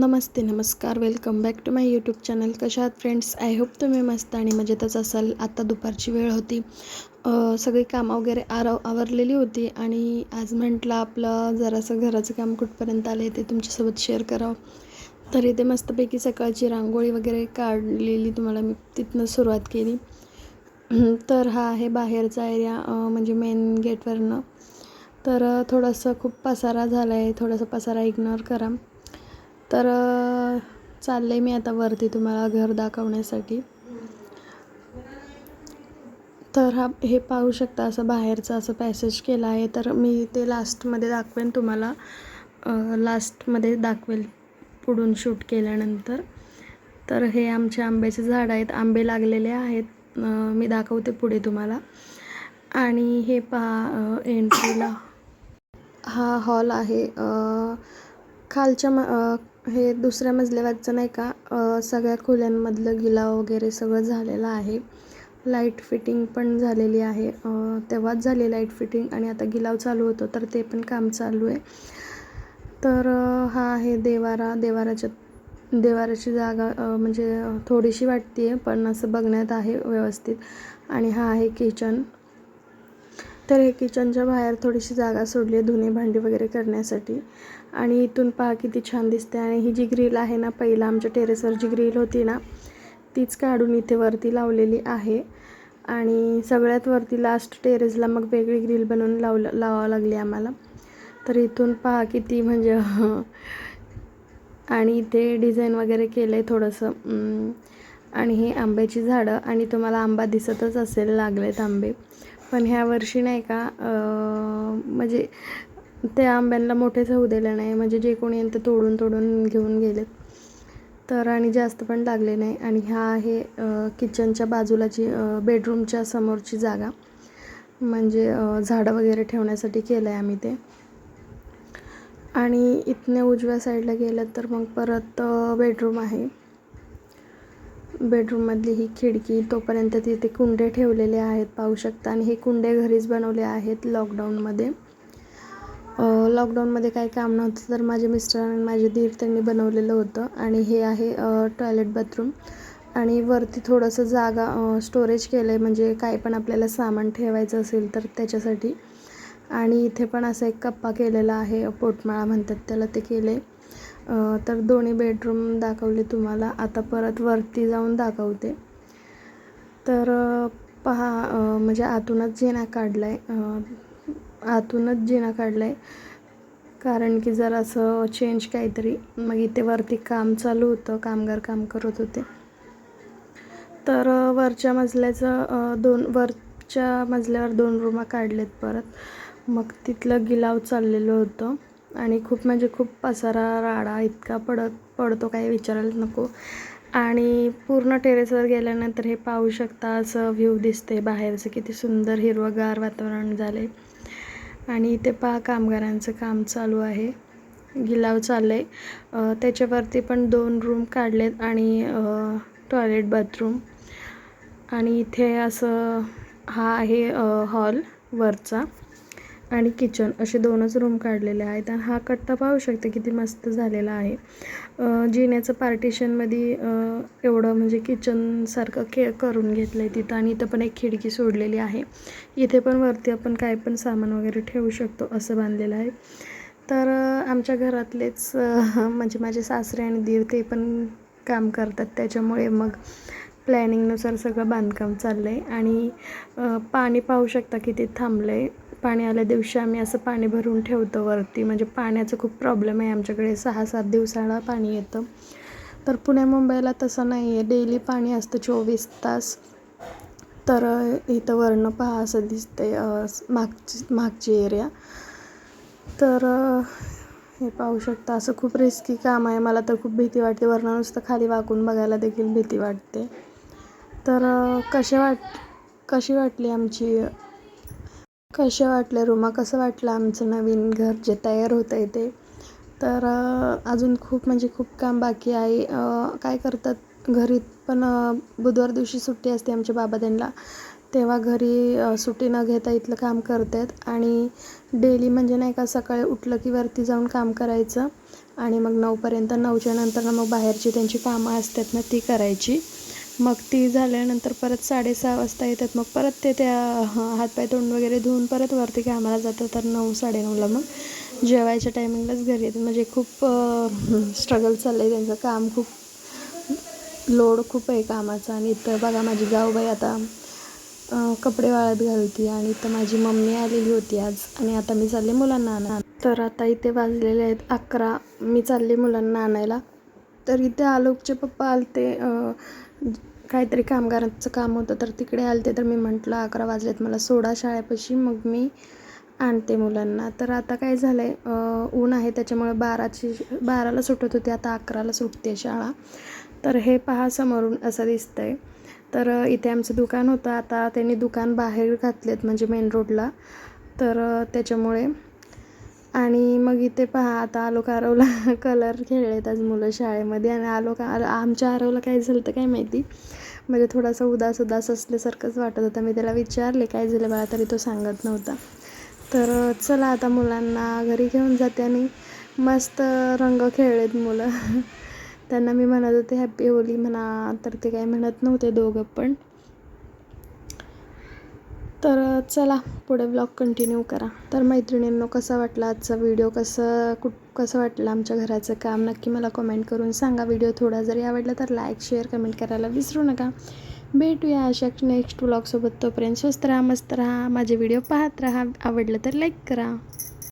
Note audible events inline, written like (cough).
नमस्ते नमस्कार. Welcome back to my YouTube channel कशा आहात फ्रेंड्स आय होप तुम्ही मस्त आणि मजेतच असाल. आता दुपारची वेळ होती. सगळी कामं वगैरे आरव आवरलेली होती आणि आज म्हटलं आपलं जरासं घराचं काम कुठपर्यंत आलं आहे ते तुमच्यासोबत शेअर करावं. तर इथे मस्तपैकी सकाळची रांगोळी वगैरे काढलेली तुम्हाला मी तिथनं सुरुवात केली. (clears throat) तर हा आहे बाहेरचा एरिया म्हणजे मेन गेटवरनं तर थोडंसं खूप पसारा झाला आहे थोडासा पसारा इग्नोर करा. तर चालले मी आता वरती तुम्हाला घर दाखवण्यासाठी. तर हा हे पाहू शकता असं बाहेरचं असं पॅसेज केलं आहे. तर मी ते लास्टमध्ये दाखवेन तुम्हाला. लास्टमध्ये दाखवेल पुढून शूट केल्यानंतर. तर हे आमचे आंब्याचे झाड आहेत. आंबे लागलेले आहेत. मी दाखवते पुढे तुम्हाला. आणि हे पहा एंट्रीला हा हॉल आहे. खालच्या म हे दुसऱ्या मजल्यावरचं नाही का सगळ्या खोल्यांमधलं गिलाव वगैरे सगळं झालेलं आहे. लाइट फिटिंग पण झालेली आहे. तेव्हाच झाली लाइट फिटिंग आणि आता गिलाव चालू होतो तर ते पण काम चालू आहे. तर हा आहे देवारा देवाराच्या देवाराची जागा म्हणजे थोडीशी वाटते आहे पण असं बघण्यात आहे व्यवस्थित. आणि हा आहे किचन. तर हे किचनच्या बाहेर थोडीशी जागा सोडली आहे धुणी भांडी वगैरे करण्यासाठी. आणि इथून पहा किती छान दिसते. आणि ही जी ग्रिल आहे ना पहिला आमच्या टेरेसवर जी ग्रिल होती ना तीच काढून इथे वरती लावलेली आहे. आणि सगळ्यात वरती लास्ट टेरेसला मग वेगळी ग्रिल बनवून लावलं लावावं लागली आम्हाला. तर इथून पहा किती म्हणजे आणि इथे डिझाईन वगैरे केलं आहे थोडंसं आणि हे आंब्याची झाडं आणि तुम्हाला आंबा दिसतच असेल लागलेत आंबे. पण ह्या वर्षी नाही का म्हणजे त्या आंब्यांना मोठेच होऊ दिलं नाही म्हणजे जे कोणी येईल ते तोडून तोडून घेऊन गेलेत. तर आणि जास्त पण लागले नाही. आणि ह्या आहे किचनच्या बाजूलाची बेडरूमच्या समोरची जागा. म्हणजे झाडं वगैरे ठेवण्यासाठी केलं आहे आम्ही ते. आणि इथने उजव्या साईडला गेलं तर मग परत बेडरूम आहे. बेडरूममधली ही खिडकी तोपर्यंत तिथे कुंडे ठेवलेले आहेत पाहू शकता. आणि हे कुंडे घरीच बनवले आहेत लॉकडाऊनमध्ये लॉकडाऊनमध्ये काही काम नव्हतं तर माझे मिस्टर आणि माझे दीर त्यांनी बनवलेलं होतं. आणि हे आहे टॉयलेट बाथरूम आणि वरती थोडंसं जागा स्टोरेज केलं आहे म्हणजे काय पण आपल्याला सामान ठेवायचं असेल तर त्याच्यासाठी. आणि इथे पण असा एक कप्पा केलेला आहे पोटमाळा म्हणतात त्याला ते केले तर दोन्ही बेडरूम दाखवले तुम्हाला. आता परत वरती जाऊन दाखवते. तर पहा म्हणजे आतूनच जिना काढला आहे आतूनच जिना काढला आहे कारण की जर असं चेंज काहीतरी मग इथे वरती काम चालू होतं. कामगार काम करत होते. तर वरच्या मजल्याचं दोन वरच्या मजल्यावर दोन रूमा काढलेत परत. मग तिथलं गिलाव चाललेलं होतं. आणि खूप म्हणजे खूप पसारा राडा इतका पडत पडतो काही विचारायला नको. आणि पूर्ण टेरेसवर गेल्यानंतर हे पाहू शकता असं व्ह्यू दिसते बाहेरचं किती सुंदर हिरवंगार वातावरण झाले आणि इथे पहा कामगारांचं काम चालू आहे. गिलाव चाललं आहे त्याच्यावरती पण दोन रूम काढलेत आणि टॉयलेट बाथरूम आणि इथे असं हा आहे हॉल वरचा. आणि किचन असे दोनच रूम काढलेले आहेत. आणि हा कट्टा पाहू शकता किती मस्त झालेला आहे. जिन्याचं पार्टिशनमध्ये एवढं म्हणजे किचनसारखं के करून घेतलं आहे तिथं. आणि इथं पण एक खिडकी सोडलेली आहे. इथे पण वरती आपण काय पण सामान वगैरे ठेवू शकतो असं बांधलेलं आहे. तर आमच्या घरातलेच म्हणजे माझे सासरे आणि दीर ते पण काम करतात. त्याच्यामुळे मग प्लॅनिंगनुसार सगळं बांधकाम चाललं आहे आणि पाणी पाहू शकता किती थांबलं आहे पाणी आल्या दिवशी आम्ही असं पाणी भरून ठेवतो वरती. म्हणजे पाण्याचं खूप प्रॉब्लेम आहे आमच्याकडे. सहा सात दिवसाला पाणी येतं. तर पुण्या मुंबईला तसं नाही आहे डेली पाणी असतं चोवीस तास. तर इथं वर्ण पहा असं दिसतंय मागची मागची एरिया तर हे पाहू शकता असं खूप रिस्की काम आहे. मला तर खूप भीती वाटते. वर्ण नुसतं खाली वाकून बघायला देखील भीती वाटते. तर कसे वाट कशी वाटली आमची कसे वाटले रूमा? कसं वाटलं आमचं नवीन घर जे तयार होतं आहे ते? तर अजून खूप म्हणजे खूप काम बाकी आहे. काय करतात? घरी पण बुधवार दिवशी सुट्टी असते आमच्या बाबा त्यांना तेव्हा घरी सुट्टी न घेता इथलं काम करतात. आणि डेली म्हणजे नाही का सकाळी उठलं की वरती जाऊन काम करायचं. आणि मग नऊपर्यंत नऊच्या नंतर मग बाहेरची त्यांची कामं असतात ना ती करायची. मग ती झाल्यानंतर परत साडेसहा वाजता येतात. मग परत ते त्या हातपाय तोंड वगैरे धुवून परत वरती कामाला जातात तर नऊ साडेनऊला मग जेवायच्या टायमिंगलाच घरी येतात. म्हणजे खूप स्ट्रगल चाललं आहे त्यांचं. काम खूप लोड खूप आहे कामाचा. आणि इथं बघा माझी गावबाई आता कपडे वाळत घालते आणि इथं माझी मम्मी आलेली होती आज. आणि आता मी चालले मुलांना आणा तर आता इथे वाजलेले आहेत अकरा. मी चालले मुलांना आणायला. तर इथे आलोकचे पप्पा आलते काहीतरी कामगारांचं काम होतं तर तिकडे आलते तर मी म्हटलं अकरा वाजलेत मला सोडा शाळेपाशी मग मी आणते मुलांना. तर आता काय झालं आहे ऊन आहे त्याच्यामुळे बाराची बाराला सुटत होती आता अकराला सुटते शाळा. तर हे पहा समोरून असं दिसतं आहे तर इथे आमचं दुकान होतं आता त्यांनी दुकान बाहेर घातलेत म्हणजे मेन रोडला. तर त्याच्यामुळे आणि मग इथे पहा आता आलोक आरवला (laughs) कलर खेळलेत आज मुलं शाळेमध्ये आणि आलोक आमच्या आरवला काय झालं तर काय माहिती? म्हणजे थोडासा उदास उदास असल्यासारखंच वाटत होतं. मी त्याला विचारले काय झालं बाळा? तरी तो सांगत नव्हता. तर चला आता मुलांना घरी घेऊन जाते आणि मस्त रंग खेळलेत मुलं. (laughs) त्यांना मी म्हणत होते हॅप्पी होली म्हणा तर ते काही म्हणत नव्हते दोघं पण. तर चला पुढे ब्लॉग कंटिन्यू करा. तर मैत्रिणींनो कसा वाटला आजचा व्हिडिओ कसं कुठ कसं वाटलं आमच्या घराचं काम? नक्की मला कमेंट करून सांगा. व्हिडिओ थोडा जरी आवडला तर लाईक शेअर कमेंट करायला विसरू नका. भेटूया अशा नेक्स्ट ब्लॉगसोबत तोपर्यंत स्वस्त राहा मस्त राहा. माझे व्हिडिओ पाहत राहा. आवडलं तर लाईक करा.